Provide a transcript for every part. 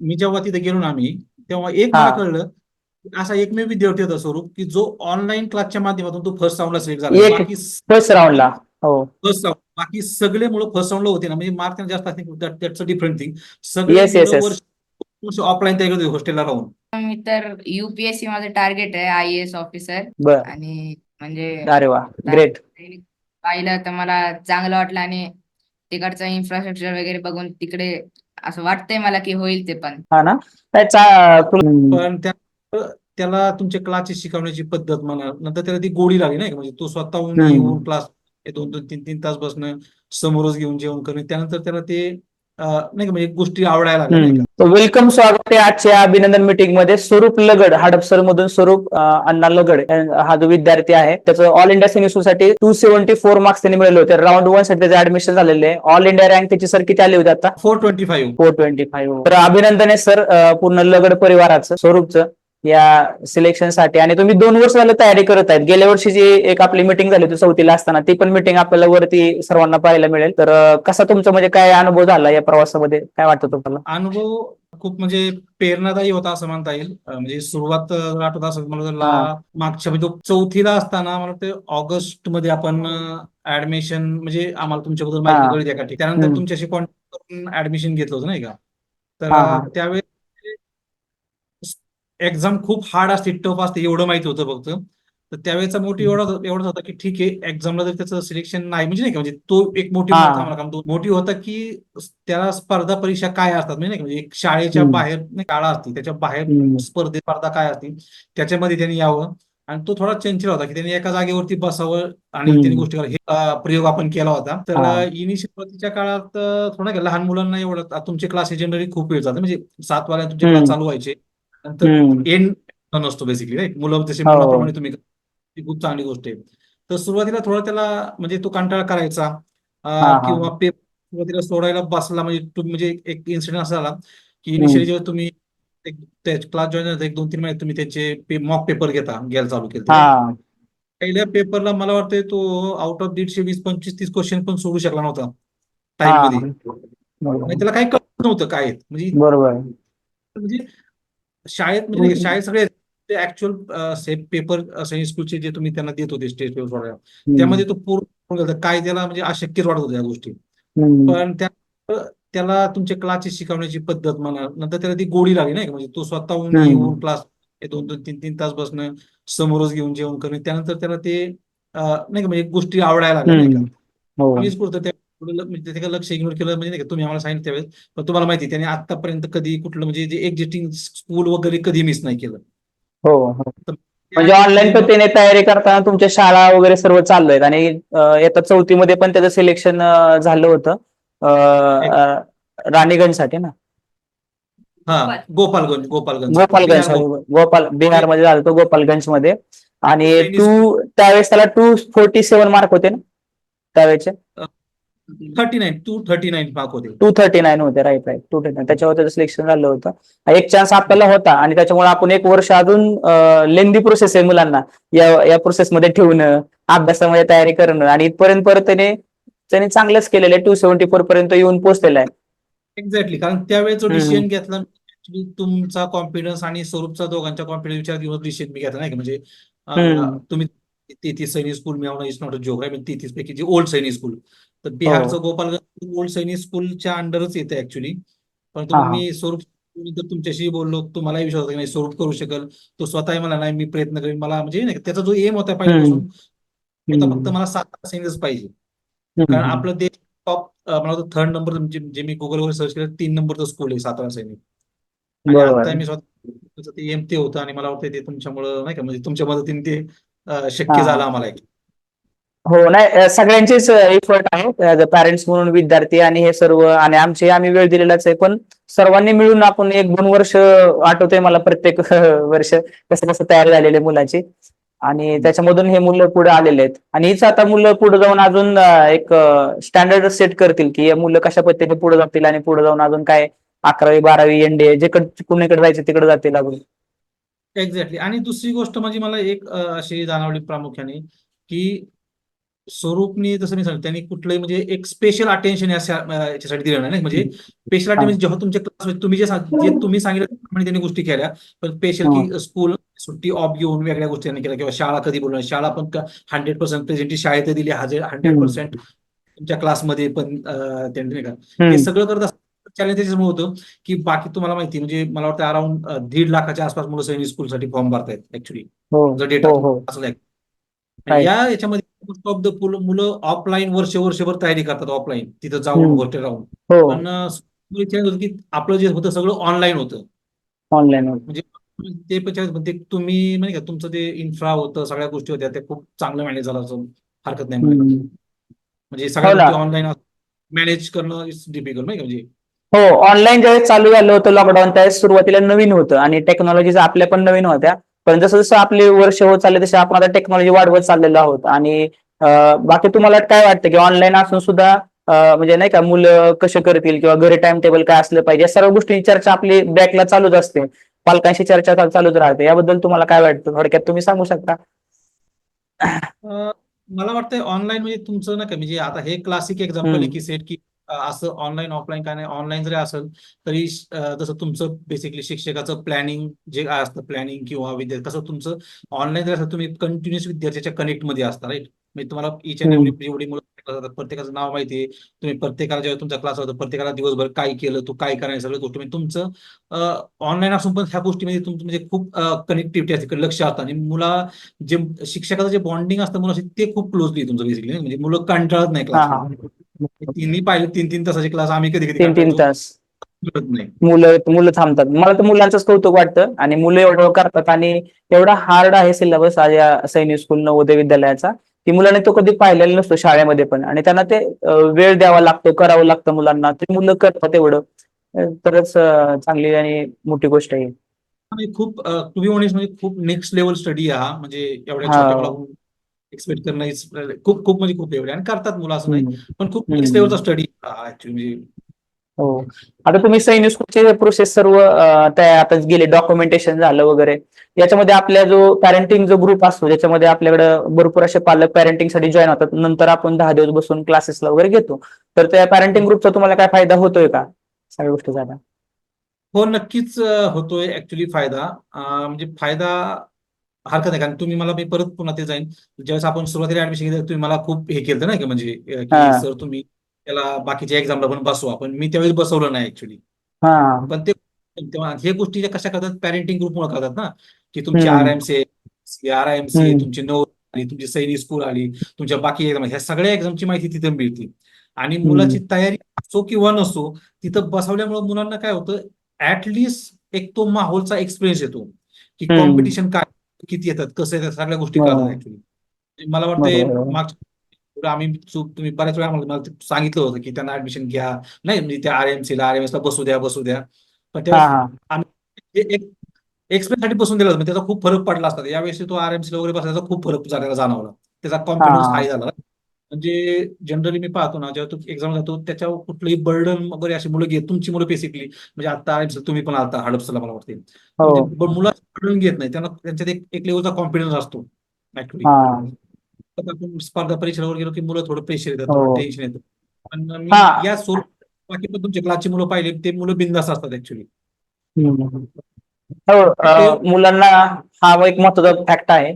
मी जेव्हा तिथे गेलो ना आम्ही तेव्हा एक. मला कळलं असा एकमेव विद्यार्थी होता स्वरूप की जो ऑनलाईन क्लासच्या माध्यमातून तो फर्स्ट राऊंडला सिलेक्ट झाला. एक- बाकी फर्स्ट राऊंडला हो. फर्स्ट राऊंड बाकी सगळे मुलं फर्स्ट राऊंडला होते ना म्हणजे मार्क त्यांना जास्त असतील दॅट्स अ डिफरंट थिंग सगळे ऑफलाईन तयारी होते हॉस्टेलला राहून. मी तर युपीएससी माझं टार्गेट आहे आय एस ऑफिसर आणि म्हणजे अरे वा ग्रेट पाहिलं तर मला चांगलं वाटलं आणि तिकडचं इन्फ्रास्ट्रक्चर वगैरे बघून तिकडे असं वाटतंय मला की होईल ते पण. हा ना? काय चा- तुला- पण त्या त्याला तुमच्या क्लासची शिकवण्याची पद्धत म्हणा नंतर त्याला ती गोडी लागली नाही का? म्हणजे तो स्वतःहून हम्म. येऊन क्लास दोन दोन तीन तीन तास बसणं समोरच घेऊन जेवण करणे त्यानंतर त्याला ते नाही का म्हणजे गोष्टी आवडायला लागल्या वेलकम स्वागत आहे आजच्या अभिनंदन मीटिंगमध्ये स्वरूप लगड हडपसर मधून स्वरूप अण्णा लगड. हा जो विद्यार्थी आहे त्याचं ऑल इंडिया सिनियरसाठी टू सेव्हन्टी फोर मार्क्स त्यांनी मिळवले होते. राऊंड वनसाठी त्याचे ऍडमिशन झालेले आहे. ऑल इंडिया रँक त्याची सर किती आली होती आता? Four twenty five four twenty five तर अभिनंदन आहे सर पूर्ण लगड परिवाराचं स्वरूपचं. या सिलेक्शनसाठी आणि तुम्ही दोन वर्ष झालं तयारी करत आहेत गेल्या वर्षी जी एक आपली मिटिंग झाली होती चौथीला असताना ती पण मिटिंग आपल्याला वरती सर्वांना पाहायला मिळेल तर कसा तुमचा म्हणजे काय अनुभव झाला या प्रवासामध्ये काय वाटतं तुम्हाला अनुभव खूप म्हणजे प्रेरणादायी होता असं म्हणता येईल म्हणजे सुरुवात आठवत असेल मला. मागच्या म्हणजे चौथीला असताना मला ते ऑगस्टमध्ये आपण ऍडमिशन म्हणजे आम्हाला तुमच्याबद्दल. माहिती कळली त्यानंतर. तुमच्याशी कॉन्टॅक्ट करून ऍडमिशन घेतलं होतं नाही का तर. त्यावेळेस एक्झाम खूप हार्ड असते टफ असते एवढं माहिती होतं फक्त तर त्यावेळेचा मोटिव्ह एवढा एवढाच होता की ठीक आहे एक्झामला जर त्याचं सिलेक्शन नाही म्हणजे नाही का म्हणजे तो एक मोटिव्ह हा. होता मोटिव्ह की त्याला स्पर्धा परीक्षा काय असतात म्हणजे नाही म्हणजे एक शाळेच्या. बाहेर नाही शाळा असते त्याच्या बाहेर. स्पर्धे स्पर्धा काय असतील त्याच्यामध्ये त्यांनी यावं आणि तो थोडा चंचल होता की त्यांनी एका जागेवरती बसावं आणि. त्यांनी गोष्टी करावं. हे प्रयोग आपण केला होता तर. इनिशियल सुरुवातीच्या काळात थोडं लहान मुलांना एवढं तुमचे क्लास जनरली खूप वेळ जाते म्हणजे सात वाजता तुमचे. क्लास चालू व्हायचे. एंड नसतो बेसिकली राईट मुलं जसे. मुलाप्रमाणे तुम्ही ती खूप चांगली गोष्ट आहे. तर सुरुवातीला थोडा त्याला म्हणजे तो कंटाळा करायचा. किंवा पेपर सुरुवातीला सोडायला बसला म्हणजे म्हणजे एक इन्सिडेंट असा झाला की इनिशियली जेव्हा तुम्ही क्लास जॉईन एक दोन तीन महिने तुम्ही त्याचे मॉक पेपर घेता घ्यायला चालू केलं पहिल्या पेपरला मला वाटतं तो आउट ऑफ दीडशे वीस पंचवीस तीस क्वेश्चन पण सोडू शकला नव्हता. टाइममध्ये. त्याला काही कळत नव्हतं काय. म्हणजे बरोबर. म्हणजे शाळेत म्हणजे का, शाळेत सगळे ते ऍक्च्युअल सेफ पेपर स्कूलचे जे तुम्ही त्यांना देत होते स्टेज पेपर सोडायला त्यामध्ये तो पूर्ण. काय त्याला म्हणजे अशक्यच वाटत होत्या या गोष्टी. पण त्या त्याला तुमच्या क्लासची शिकवण्याची पद्धत म्हणा नंतर त्याला ती गोडी लागली नाही का? म्हणजे तो स्वतःहून. येऊन क्लास दोन दोन तीन तीन तास बसणं समोरच घेऊन जेवण करणे त्यानंतर त्याला ते नाही का? म्हणजे गोष्टी आवडायला लागल्या नाही का? म्हणजे त्याचं लक्ष इग्नोर केलं म्हणजे नाही का तुम्ही आम्हाला सांगितलं त्यावेळेस पण तुम्हाला माहिती त्याने आतापर्यंत कधी कुठलं म्हणजे जे एक्झिस्टिंग स्कूल वगैरे कधी मिस नाही केलं. हो हो. म्हणजे ऑनलाईन पद्धतीने तयारी करताना तुमच्या शाळा वगैरे सर्व चालू आहेत. आणि अं, येत्या चौथीमध्ये पण त्याचं सिलेक्शन झालं होतं. राणीगंजसाठी ना? हा गोपालगंज गोपालगंज. गोपालगंज बिहार गोपाल बिहारमध्ये झालं होतं गोपालगंजमध्ये आणि टू त्यावेळेस त्याला टू फोर्टी सेव्हन मार्क होते ना? त्यावेळेचे? Thirty nine two thirty nine mark होते. टू थर्टी नाईन होते राईट राईट टू थर्टी त्याच्यावर त्याचं सिलेक्शन झालं होतं. एक चान्स आपल्याला होता आणि त्याच्यामुळे आपण एक वर्ष अजून लेंदी प्रोसेस आहे मुलांना. या या प्रोसेसमध्ये ठेवणं अभ्यासामध्ये तयारी करणं आणि इथपर्यंत परत त्याने त्याने चांगलंच केलेलं आहे. टू सेव्हन्टी फोर पर्यंत येऊन पोहोचलेला आहे. एक्झॅक्टली कारण त्यावेळेस जो. डिसिजन घेतला तुमचा कॉन्फिडन्स आणि स्वरूपचा दोघांचा कॉन्फिडन्स विचार घेऊन डिसिजन मी घेतला नाही म्हणजे. तुम्ही तेहतीस सैनिक स्कूल मिळवणं इज नॉट अ जोक आहे तेहतीस पैकी जे ओल्ड सैनिक स्कूल तर बिहारचं गोपालगंज ओल्ड सैनिक स्कूलच्या अंडरच येते ऍक्च्युली पण हा, हा. मी स्वरूप तर तुमच्याशी बोललो तुम्हाला विश्वास होता की नाही स्वरूप करू शकेल तो स्वतःही मला नाही मी प्रयत्न करेन मला म्हणजे नाही त्याचा जो एम होता हम्म. फक्त मला सात सैनिकच पाहिजे कारण. आपलं देश टॉप मला थर्ड नंबर जे मी गुगलवर सर्च केलं तीन नंबरचं स्कूल आहे सातारा सैनिक आणि. आता मी स्वतः ते एम ते होतं आणि मला वाटतं ते तुमच्यामुळं नाही का म्हणजे तुमच्या मदतीने ते शक्य हा. झालं आम्हाला हो नाही सगळ्यांचेच एफर्ट आहे पॅरेंट्स म्हणून विद्यार्थी आणि हे सर्व आणि आमचे आम्ही वेळ दिलेलाच आहे. पण सर्वांनी मिळून आपण एक दोन वर्ष आठवतंय मला प्रत्येक वर्ष कसं कसं तयार झालेले मुलाची. आणि त्याच्यामधून हे मुलं पुढे आलेले आहेत. आणि हीच आता मुलं पुढे जाऊन अजून एक स्टँडर्ड सेट करतील की हे मुलं कशा पद्धतीने पुढे जातील आणि पुढे जाऊन अजून काय अकरावी बारावी एनडीए जिकडे कुणीकडे जायचं तिकडे जातील अजून. एक्झॅक्टली आणि दुसरी गोष्ट म्हणजे मला एक अशी जाणवली प्रामुख्याने की स्वरूपनी जसं मी सांगितलं त्यांनी कुठलंही म्हणजे एक स्पेशल अटेन्शन याच्यासाठी दिलं नाही म्हणजे स्पेशल अटेन्शन जेव्हा तुमच्या क्लासमध्ये तुम्ही जे जे तुम्ही सांगितलं त्यांनी गोष्टी केल्या. पण स्पेशल की स्कूल सुट्टी ऑफ घेऊन वेगळ्या गोष्टी त्यांनी केल्या किंवा शाळा कधी बोलणार शाळा पण हंड्रेड पर्सेंट प्रेझेंटी शाळेत दिली हंड्रेड हम्म. पर्सेंट तुमच्या क्लासमध्ये पण त्यांनी. हे सगळं करत असताना चॅलेंज त्याच्यामुळे होतं की बाकी तुम्हाला माहिती म्हणजे मला वाटतं अराउंड दीड लाखाच्या आसपास मुलं सैनिक स्कूलसाठी फॉर्म भरतायत ऍक्च्युली हो. जर डेटा हो हो. असला. या याच्यामध्ये मोस्ट ऑफ द मुलं ऑफलाईन वर्ष वर्षभर तयारी करतात ऑफलाईन तिथं जाऊन. वरती राहून. पण होतं की आपलं जे होतं सगळं ऑनलाईन होतं. ऑनलाईन ते पण ते तुम्ही म्हणजे का तुमचं ते इन्फ्रा होतं सगळ्या गोष्टी होत्या ते खूप चांगलं मॅनेज झालं असं हरकत नाही. म्हणजे सगळ्या. गोष्टी ऑनलाईन मॅनेज करणं इज डिफिकल्ट नाही म्हणजे? हो ऑनलाईन ज्यावेळेस चालू झालं होतं लॉकडाऊन त्यावेळेस सुरुवातीला नवीन होतं आणि टेक्नॉलॉजीज आपल्या पण नवीन होत्या. पण जसं जसं आपले वर्ष होत चालले तसे आपण आता टेक्नॉलॉजी वाढवत चाललेलो आहोत. आणि बाकी तुम्हाला काय वाटतं की ऑनलाईन असून सुद्धा म्हणजे नाही का मुलं कसे करतील किंवा घरी टाइम टेबल काय असलं पाहिजे या सर्व गोष्टींची चर्चा आपली बॅकला चालूच असते. पालकांशी चर्चा चाल- चालूच राहते. याबद्दल तुम्हाला काय वाटतं? थोडक्यात तुम्ही सांगू शकता. मला वाटतं ऑनलाईन म्हणजे तुमचं नाही का म्हणजे आता हे क्लासिक एक्झाम्पल आहे. की सेट की असं ऑनलाईन ऑफलाईन काय नाही ऑनलाईन जरी असेल तरी जसं तुमचं बेसिकली शिक्षकाचं प्लॅनिंग जे काय असतं प्लॅनिंग किंवा विद्यार्थी कसं तुमचं ऑनलाईन जर असं तुम्ही कंटिन्युअस विद्यार्थ्याच्या कनेक्टमध्ये असता राईट म्हणजे तुम्हाला इच अँड एवढी एवढी मुलं प्रत्येकाचं नाव माहिती आहे तुम्ही प्रत्येकाला जेव्हा तुमचा क्लास होता प्रत्येकाला दिवसभर काय केलं तू काय करायचं सगळ्या गोष्टी. म्हणजे तुमचं ऑनलाईन असून पण ह्या गोष्टीमध्ये तुमचं म्हणजे खूप कनेक्टिव्हिटी असते लक्ष असतं. आणि मुला जे शिक्षकाचं जे बॉन्डिंग असतं मुलाशी ते खूप क्लोजली तुमचं बेसिकली म्हणजे मुलं कंटाळत नाही क्लास तिन्ही पाहिजे तीन तीन तासाचे क्लास आम्ही कधी कधी तीन तीन तास नाही. मुलं मुलं थांबतात. मला तर मुलांचंच कौतुक वाटतं आणि मुलं एवढं करतात आणि एवढा हार्ड आहे सिलेबस आज या सैनिक स्कूल नवोदय विद्यालयाचा की मुलांनी तो कधी पाहिलेला नसतो शाळेमध्ये पण. आणि त्यांना ते वेळ द्यावा लागतो करावं लागतं मुलांना. ते मुलं करतात एवढं. तरच चांगली आणि मोठी गोष्ट आहे. खूप ऑनेस्ट म्हणजे खूप नेक्स्ट लेवल स्टडी आहे हा. म्हणजे एवढ्या एक्सपेक्ट करणं खूप खूप म्हणजे खूप एवढे आणि करतात मुलं असं नाही. पण खूप. नेक्स्ट लेवलचा स्टडी ऍक्च्युली हो. आता तुम्ही सैनिक स्कूलचे प्रोसेस सर्व आता गेले डॉक्युमेंटेशन झालं वगैरे. याच्यामध्ये आपल्या जो पॅरेंटिंग जो ग्रुप असतो त्याच्यामध्ये आपल्याकडे भरपूर असे पालक पॅरेंटिंगसाठी जॉईन होतात. नंतर आपण दहा दिवस बसून क्लासेसला वगैरे घेतो. तर त्या पॅरेंटिंग ग्रुपचा तुम्हाला काय फायदा होतोय का? सगळ्या गोष्टी झाल्या. हो नक्कीच होतोय. ऍक्च्युली फायदा. म्हणजे फायदा हरकत आहे कारण तुम्ही मला मी परत पुन्हा ते जाईन. ज्यावेळेस आपण सुरुवातीला ऍडमिशन घेतलं तुम्ही मला खूप हे केलं नाही का म्हणजे हा. सर तुम्ही त्याला बाकीच्या एक्झामला पण बसवा. पण मी त्यावेळेस बसवलं नाही ऍक्च्युली हा. पण ते तेव्हा हे गोष्टी ज्या कशा करतात पॅरेंटिंग ग्रुपमुळे करतात ना. की तुमची हम्म. R M C R M C हम्म. तुमची नऊ आली तुमची सैनिक स्कूल आली तुमच्या बाकी एक्झाम ह्या सगळ्या एक्झामची माहिती तिथं मिळते. आणि मुलाची तयारी असो किंवा नसो तिथं बसवल्यामुळे मुलांना काय होतं ऍटलिस्ट एक तो माहोलचा एक्सपिरियन्स येतो. की हम्म. कॉम्पिटिशन काय किती येतात कसं येतात सगळ्या गोष्टी. कळतात ऍक्च्युली मला वाटतं. मागच्या आम्ही सु- तुम्ही बऱ्याच वेळा मला सांगितलं होतं की त्यांना ऍडमिशन घ्या नाही म्हणजे त्या आर एम सी ला आर एम एस ला बसू द्या बसू द्या पण हा त्या हा हे एक एक्सपेक्टसाठी बसून दिला. म्हणजे त्याचा खूप फरक पडला असता यावेळेस तो आर एम सी वगैरे बसायचा खूप फरक झालेला जाणवला त्याचा कॉन्फिडन्स. हाय झाला म्हणजे जनरली मी पाहतो ना जेव्हा तो एक्झाम जातो त्याच्यावर कुठलंही बर्डन वगैरे अशी मुलं घेत तुमची मुलं बेसिकली म्हणजे आता तुम्ही पण आता हडपसरला मला वाटते हो. मुलं बर्डन घेत नाही त्यांना त्यांच्यात एक एक लेवलचा कॉन्फिडन्स असतो ऍक्च्युली हा. आपण स्पर्धा परीक्षेवर गेलो की मुलं थोडं प्रेशर येतात हो. थोडं टेन्शन येतं. पण मी हा. या सोल बाकी पण तुमच्या क्लासची मुलं पाहिले ते मुलं बिंदास असतात ऍक्च्युली. हो मुलांना हा एक महत्त्वाचा फॅक्ट आहे.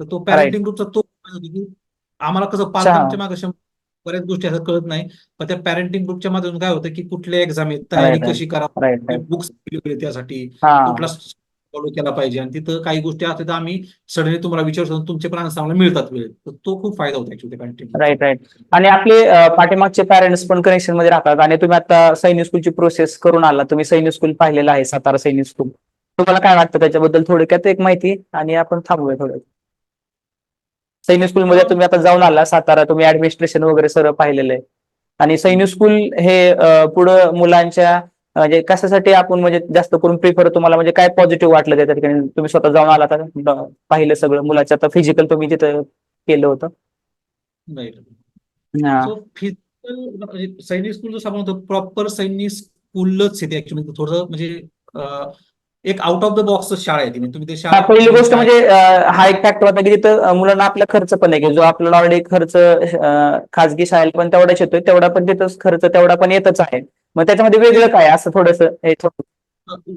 तर तो पॅरेंटिंग ग्रुपचा तो आम्हाला कसं पालकांच्या मागे बऱ्याच गोष्टी असं कळत नाही पण त्या पॅरेंटिंग ग्रुपच्या माध्यमातून काय होतं की कुठल्या एक्झाम आहेत तयारी. कशी करा राईट राईट बुक्स त्यासाठी कुठला फॉलो केला पाहिजे आणि तिथं काही गोष्टी असतात तर आम्ही सडनली तुम्हाला विचारू शकतो तुमचे पण आन्सर आम्हाला मिळतात वेळेत. तर तो खूप फायदा होता ऍक्च्युली पॅरेंटिंग राईट राईट आणि आपले पाठीमागचे पॅरेंट्स पण कनेक्शनमध्ये राहतात आणि तुम्ही आता सैनिक स्कूलची प्रोसेस करून आला तुम्ही सैनिक स्कूल पाहिलेलं आहे सातारा सैनिक स्कूल तुम्हाला काय वाटतं त्याच्याबद्दल थोडक्यात एक माहिती आणि आपण थांबूया थोडं सैनिक स्कूलमध्ये तुम्ही आता जाऊन आला सातारा. तुम्ही ऍडमिनिस्ट्रेशन वगैरे सर्व पाहिलेलं आहे. आणि सैनिक स्कूल हे पुढं मुलांच्या म्हणजे कशासाठी आपण म्हणजे जास्त करून प्रिफर तुम्हाला म्हणजे काय पॉझिटिव्ह वाटलं त्या ठिकाणी? तुम्ही स्वतः जाऊन आला तर पाहिलं सगळं मुलाचं. आता फिजिकल तुम्ही तिथं केलं होतं. फिजिकल सैनिक स्कूल जसं आपण म्हणतो प्रॉपर सैनिक स्कूलच येते ऍक्च्युली थोडं म्हणजे एक आउट ऑफ द बॉक्स शाळा आहे ती. म्हणजे तुम्ही ते शाळा पहिली गोष्ट म्हणजे हा एक फॅक्टर होता की तिथं मुलांना आपला खर्च पण आहे. की जो आपल्याला ऑलरेडी खर्च खाजगी शाळेला पण तेवढाच येतोय तेवढा पण तिथं खर्च तेवढा पण येतच आहे. मग त्याच्यामध्ये वेगळं काय असं थोडस थोडं.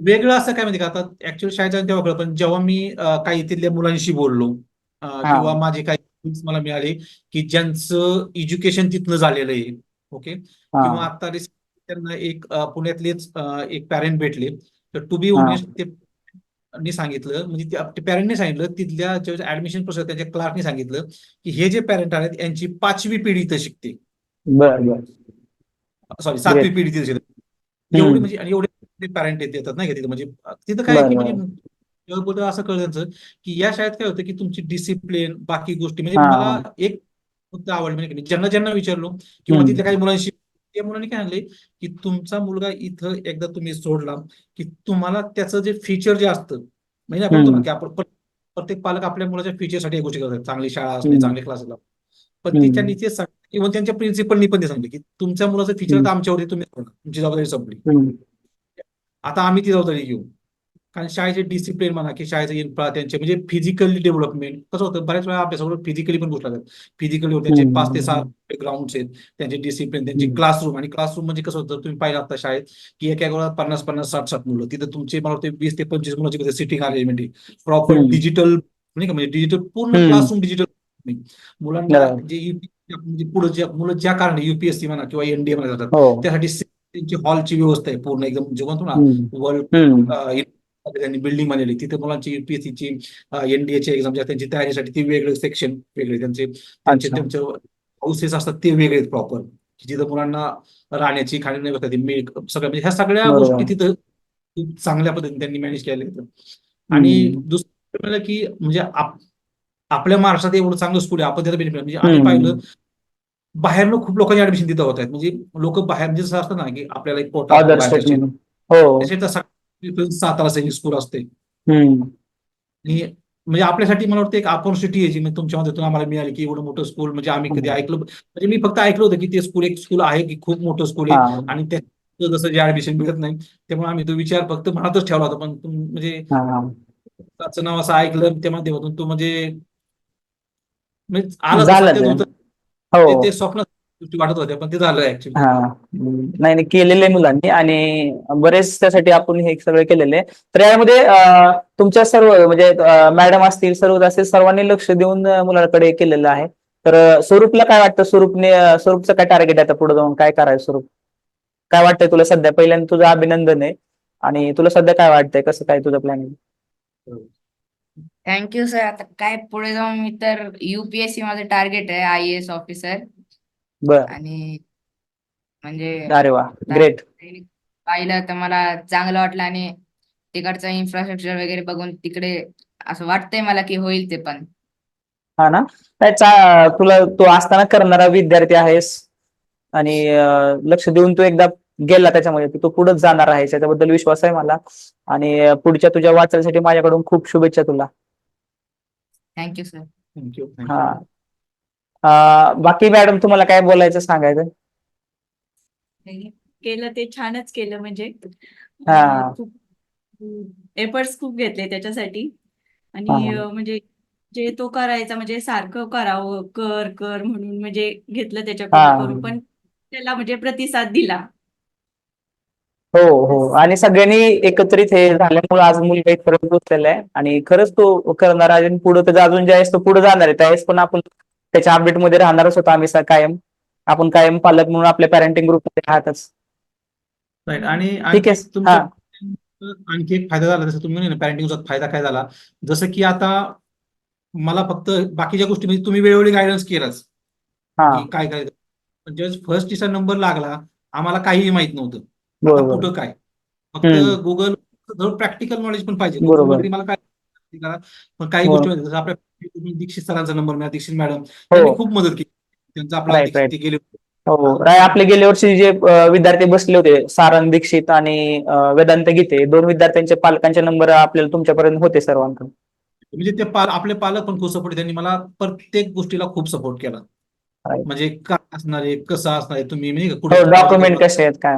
वेगळं असं काय माहिती का? आता ऍक्च्युअली जाऊन तेव्हा कळलं पण जेव्हा मी काही तिथल्या मुलांशी बोललो. किंवा माझे काही मला मिळाले की ज्यांचं एज्युकेशन तिथनं झालेलं आहे ओके किंवा आता त्यांना एक पुण्यातलेच एक पॅरेंट भेटले. तर टू बी. ऑनेस्ट ते नी सांगितलं म्हणजे ते पॅरेंटने सांगितलं तिथल्या ऍडमिशन प्रोसेस त्यांच्या क्लार्कने सांगितलं की हे जे पॅरेंट आहेत यांची पाचवी पिढी इथं शिकते. सॉरी सातवी पिढी तिथे शिकते. एवढी म्हणजे आणि एवढे पॅरेंट येतात नाही तिथं? म्हणजे तिथं काय की म्हणजे बोलतो असं कळलं त्यांचं की या शाळेत काय होतं की तुमची डिसिप्लिन बाकी गोष्टी म्हणजे. मला एक मुद्दा आवडला म्हणजे ज्यांना ज्यांना विचारलो किंवा. तिथल्या काही मुलांशी त्या मुलांनी काय आणले की तुमचा मुलगा इथं एकदा तुम्ही सोडला की तुम्हाला त्याचं जे फीचर जे असतं म्हणजे आपण. की आपण प्र- प्रत्येक पालक आपल्या मुलाच्या फीचरसाठी गोष्टी करतात चांगली शाळा असणे हम्म. चांगले क्लास पण. तिच्या नीचे इव्हन त्यांच्या प्रिन्सिपलनी पण ते सांगितले की तुमच्या मुलाचं फीचर. तर आमच्यावरती तुम्ही. तुमची जबाबदारी संपली. आता आम्ही ती जबाबदारी घेऊ कारण शाळेचे डिसिप्लिन म्हणा की शाळेचे इन्फ्रा त्यांचे म्हणजे फिजिकली डेव्हलपमेंट कसं होतं बऱ्याच वेळा आपल्यासोबत फिजिकली पण गोष्टी लागतात फिजिकली त्यांचे. पाच ते सहा ग्राउंड आहेत त्यांचे डिसिप्लिन त्यांची. क्लासरूम आणि क्लासरूम म्हणजे कसं होतं तुम्ही पाहिलं आता शाळेत की एका वेळा पन्नास पन्नास साठ साठ मुलं तिथं तुमचे मला वाटते वीस ते पंचवीस मुलांची सिटिंग अरेंजमेंट आहे प्रॉपर. डिजिटल नाही का म्हणजे डिजिटल पूर्ण. क्लासरूम डिजिटल मुलांना. जे म्हणजे पुढे जे मुलं ज्या कारणे युपीएससी म्हणा किंवा एनडीए म्हणा जातात हो त्यासाठी त्यांची हॉलची व्यवस्था आहे पूर्ण एकदम जे म्हणतो ना. वर्ल्ड. त्यांनी बिल्डिंग बनवली तिथे मुलांची युपीएससीची एनडीएची एक्झाम त्यांची तयारीसाठी ते वेगळे सेक्शन वेगळे त्यांचे त्यांचे. त्यांचे हाऊसेस असतात ते वेगळे प्रॉपर जिथं मुलांना राहण्याची खाण्याची मिळेल सगळ्या म्हणजे ह्या सगळ्या. गोष्टी तिथं खूप चांगल्या पद्धतीने त्यांनी मॅनेज केल्या आहेत आणि. दुसरं की म्हणजे आप- आपल्या महाराष्ट्रात एवढं चांगलं स्कूल आहे आपण त्याला बेनिफिट म्हणजे आम्ही. पाहिलं बाहेरनं खूप लोकांची ऍडमिशन तिथं होत आहेत म्हणजे लोक बाहेर म्हणजे असतं ना की आपल्याला एक पोटा हो सातारा सैनिक स्कूल असते. आणि म्हणजे आपल्यासाठी मला वाटतं एक ऑपॉर्च्युनिटी आहे जी म्हणजे तुमच्या मध्यातून आम्हाला मिळाली की एवढं मोठं स्कूल म्हणजे आम्ही कधी. ऐकलं म्हणजे मी फक्त ऐकलं होतं की ते स्कूल एक स्कूल आहे की खूप मोठं स्कूल आहे आणि त्या जसं जे ऍडमिशन मिळत नाही त्यामुळे आम्ही तो विचार फक्त मनातच ठेवला होता पण म्हणजे. त्याचं नाव असं ऐकलं त्या माध्यमातून तो म्हणजे म्हणजे आलं ते. हो ते- ते स्वप्न गोष्टी वाटत होत्या पण ते झालं ऍक्च्युली हा. हम्म. नाही नाही केलेले मुलांनी आणि बरेच त्यासाठी आपण हे सगळे केलेले. तर यामध्ये अं, तुमच्या सर्व म्हणजे मॅडम असतील सर्व असतील सर्वांनी लक्ष देऊन अं, मुलांकडे केलेलं आहे. तर अं, स्वरूपला काय वाटतं? स्वरूपने अं, स्वरूपचं काय टार्गेट आहे आता पुढे जाऊन? काय करायचं स्वरूप? काय वाटतंय तुला सध्या? पहिल्यांदा तुझं अभिनंदन आहे. आणि तुला सध्या काय वाटतंय? कसं काय तुझं प्लॅनिंग थँक्यू सर आता काय पुढे जाऊन मी तर युपीएससी माझं टार्गेट आहे आय एस ऑफिसर बर. आणि म्हणजे अरे वा ग्रेट पाहिलं तर मला चांगलं वाटलं आणि तिकडचं इन्फ्रास्ट्रक्चर वगैरे बघून तिकडे असं वाटतंय मला की होईल ते पण. हा ना? काय चा तुला तू असताना करणारा विद्यार्थी आहेस आणि अं, लक्ष देऊन तू एकदा गेला त्याच्यामध्ये तर तू पुढेच जाणार आहेस याच्याबद्दल विश्वास आहे मला. आणि अं, पुढच्या तुझ्या वाटचालीसाठी माझ्याकडून खूप शुभेच्छा तुला. थँक्यू सर थँक्यू हा. बाकी मॅडम तुम्हाला काय बोलायचं सांगायचं केलं ते छानच केलं म्हणजे हा. एफर्ट्स खूप घेतले त्याच्यासाठी. आणि म्हणजे जे तो करायचा म्हणजे सारखं करावं कर कर म्हणून म्हणजे घेतलं हा. त्याच्याकडून करून पण त्याला म्हणजे प्रतिसाद दिला हो हो आणि सगळ्यांनी एकत्रित हे झाल्यामुळे आज मुलगा इथपर्यंत पोहोचलेला आहे आणि खरंच तो करणार आहे आणि पुढे त्याचा अजून ज्यावेळेस तो पुढे जाणार आहे त्यावेळेस पण आपण त्याच्या अपडेटमध्ये राहणारच होतो आम्ही स- कायम. आपण कायम पालक म्हणून आपल्या पॅरेंटिंग ग्रुपमध्ये राहतच. राईट आणि ठीक आणखी आहे. आणखी एक फायदा झाला जसं तुम्ही म्हणे पॅरेंटिंगचा फायदा काय झाला? जसं की आता मला फक्त बाकीच्या गोष्टी म्हणजे तुम्ही वेळोवेळी गायडन्स केलाच. काय काय ज्यावेळेस फर्स्ट टीचा नंबर लागला आम्हाला काहीही माहीत नव्हतं. कुठं काय? फक्त. गुगल प्रॅक्टिकल नॉलेज पण पाहिजे. मला काय करा. पण काही गोष्टी जसं आपल्या दीक्षित सरांचा नंबर मिळाला दीक्षित मॅडम त्यांनी हो खूप मदत केली. त्यांचा आपला Right, दीक्षित right. ते गेले हो. राय आपले गेल्या वर्षी जे अं, विद्यार्थी बसले होते सारंग दीक्षित आणि अं, वेदांत गीते दोन विद्यार्थ्यांचे पालकांचे नंबर आपल्याला तुमच्यापर्यंत होते सर्वांकडे म्हणजे ते पाल आपले पालक पण खूप सपोर्ट त्यांनी मला प्रत्येक गोष्टीला खूप सपोर्ट केला. Right. म्हणजे काय असणार आहे कसं असणार आहे तुम्ही म्हणजे हो कुठे डॉक्युमेंट कसे आहेत काय?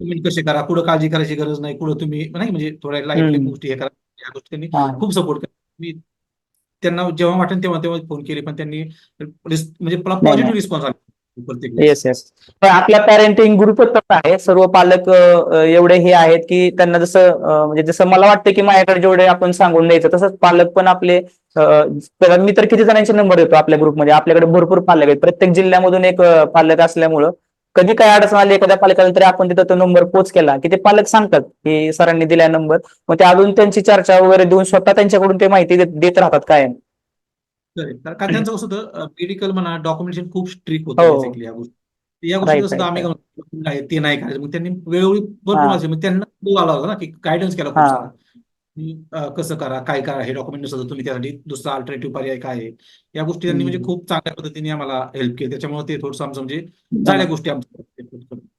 तुम्ही कसे करा कुठं काळजी करायची गरज नाही कुठं तुम्ही नाही म्हणजे थोड्या लाईटली हम्म. गोष्टी हे करा. या गोष्टी त्यांनी हा. खूप सपोर्ट केला. मी त्यांना जेव्हा वाटेल तेव्हा तेव्हा फोन केले पण त्यांनी म्हणजे पॉझिटिव्ह. रिस्पॉन्स आला. येस येस पण आपला पॅरेंटिंग ग्रुपच तसा आहे सर्व पालक एवढे हे आहेत की त्यांना जसं म्हणजे जसं मला वाटतं की माझ्याकडे जेवढे आपण सांगून द्यायचं तसंच पालक पण आपले मी तर किती जणांचे नंबर देतो आपल्या ग्रुपमध्ये आपल्याकडे भरपूर पालक आहेत प्रत्येक जिल्ह्यामधून एक पालक असल्यामुळं कधी काय अडचण आली एखाद्या पालकाला तरी आपण तिथं तो नंबर पोच केला की ते पालक सांगतात की सरांनी दिलाय नंबर मग ते अजून त्यांची चर्चा वगैरे देऊन स्वतः त्यांच्याकडून ते माहिती देत राहतात कायम. Correct. कारण त्यांचं कसं होतं मेडिकल म्हणा डॉक्युमेंटेशन खूप स्ट्रिक्ट होतं हो. या गोष्टी. या गोष्टी आम्ही काय ते नाही करायचं. मग त्यांनी वेळोवेळी भरपूर मग त्यांना तो आला होता ना की गायडन्स केला खूप कसं करा काय करा हे डॉक्युमेंट नसतं तुम्ही त्यासाठी दुसरा अल्टरनेटिव्ह पर्याय काय आहे या गोष्टी त्यांनी म्हणजे. खूप चांगल्या पद्धतीने आम्हाला हेल्प केली. त्याच्यामुळे ते थोडंसं आमचं म्हणजे चांगल्या गोष्टी आमच्या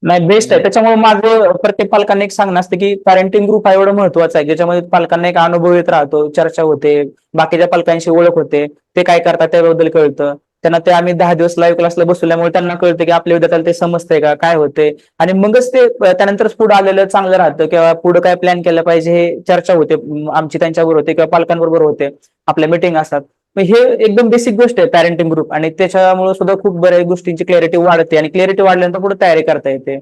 नाही बेस्ट आहे. त्याच्यामुळे माझं प्रत्येक पालकांना एक सांगणं असतं की पॅरेंटिंग ग्रुप हा एवढं महत्त्वाचा आहे. ज्याच्यामध्ये पालकांना एक अनुभव येत राहतो चर्चा होते बाकीच्या पालकांशी ओळख होते ते काय करतात त्याबद्दल कळतं. त्यांना ते आम्ही दहा दिवस लाईव्ह क्लासला बसवल्यामुळे त्यांना कळतं की आपल्या विद्यार्थ्याला ते समजतंय का काय होते आणि मगच ते त्यानंतर त्यानंतरच पुढे आलेलं चांगलं राहतं किंवा पुढे काय प्लॅन केलं पाहिजे हे चर्चा होते. आमची त्यांच्याबरोबर होते किंवा पालकांबरोबर होते. आपल्या मिटिंग असतात. मग हे एकदम बेसिक गोष्ट आहे पॅरेंटिंग ग्रुप आणि त्याच्यामुळे सुद्धा खूप बऱ्याच गोष्टींची क्लॅरिटी वाढते आणि क्लॅरिटी वाढल्यानंतर पुढे तयारी करता येते.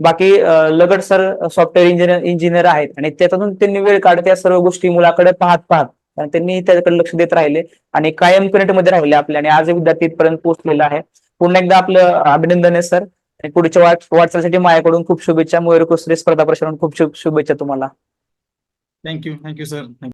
बाकी Lagad sir software engineer engineer आहेत आणि त्याच्यातून त्यांनी वेळ काढत या सर्व गोष्टी मुलाकडे पाहत पाहत आणि त्यांनी त्याच्याकडे लक्ष देत राहिले आणि कायम कनेक्टमध्ये राहिले आपले. आणि आज विद्यार्थी इथपर्यंत पोहोचलेला आहे. पुन्हा एकदा आपलं अभिनंदन आहे सर. आणि पुढच्या वाटचालीसाठी माझ्याकडून खूप शुभेच्छा. मयूर कुसरे स्पर्धा प्रशासन खूप शुभ शुभेच्छा तुम्हाला. Thank you thank you sir